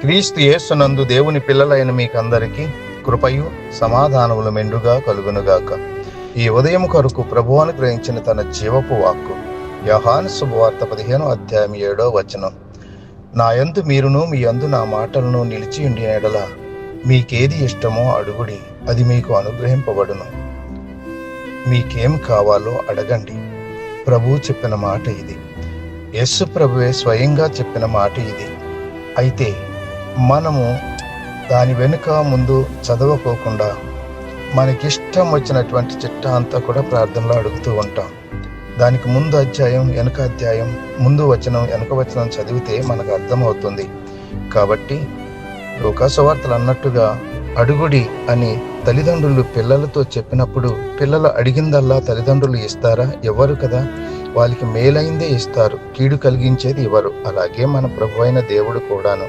క్రీస్తు యేసునందు దేవుని పిల్లలైన మీకందరికీ కృపయు సమాధానములు మెండుగా కలుగునుగాక. ఈ ఉదయం కొరకు ప్రభు అనుగ్రహించిన తన జీవపు వాక్కు యహాన్ శుభవార్త పదిహేను అధ్యాయం ఏడో వచనం. నా యందు మీరును మీ యందు నా మాటలను నిలిచి ఉండి ఎడల మీకేది ఇష్టమో అడుగుడి అది మీకు అనుగ్రహింపబడును. మీకేం కావాలో అడగండి. ప్రభు చెప్పిన మాట ఇది. యస్సు ప్రభువే స్వయంగా చెప్పిన మాట ఇది. అయితే మనము దాని వెనుక ముందు చదవకోకుండా మనకిష్టం వచ్చినటువంటి చిట్టా అంతా కూడా ప్రార్థనలో అడుగుతూ ఉంటాం. దానికి ముందు అధ్యాయం వెనుక అధ్యాయం ముందు వచనం వెనుక వచనం చదివితే మనకు అర్థమవుతుంది. కాబట్టి లోకాసువార్తలు అన్నట్టుగా అడుగుడి అని తల్లిదండ్రులు పిల్లలతో చెప్పినప్పుడు పిల్లలు అడిగిందల్లా తల్లిదండ్రులు ఇస్తారా? ఎవరు కదా? వాళ్ళకి మేలైందే ఇస్తారు. కీడు కలిగించేది ఇవ్వరు అలాగే మన ప్రభు అయిన దేవుడు కూడాను.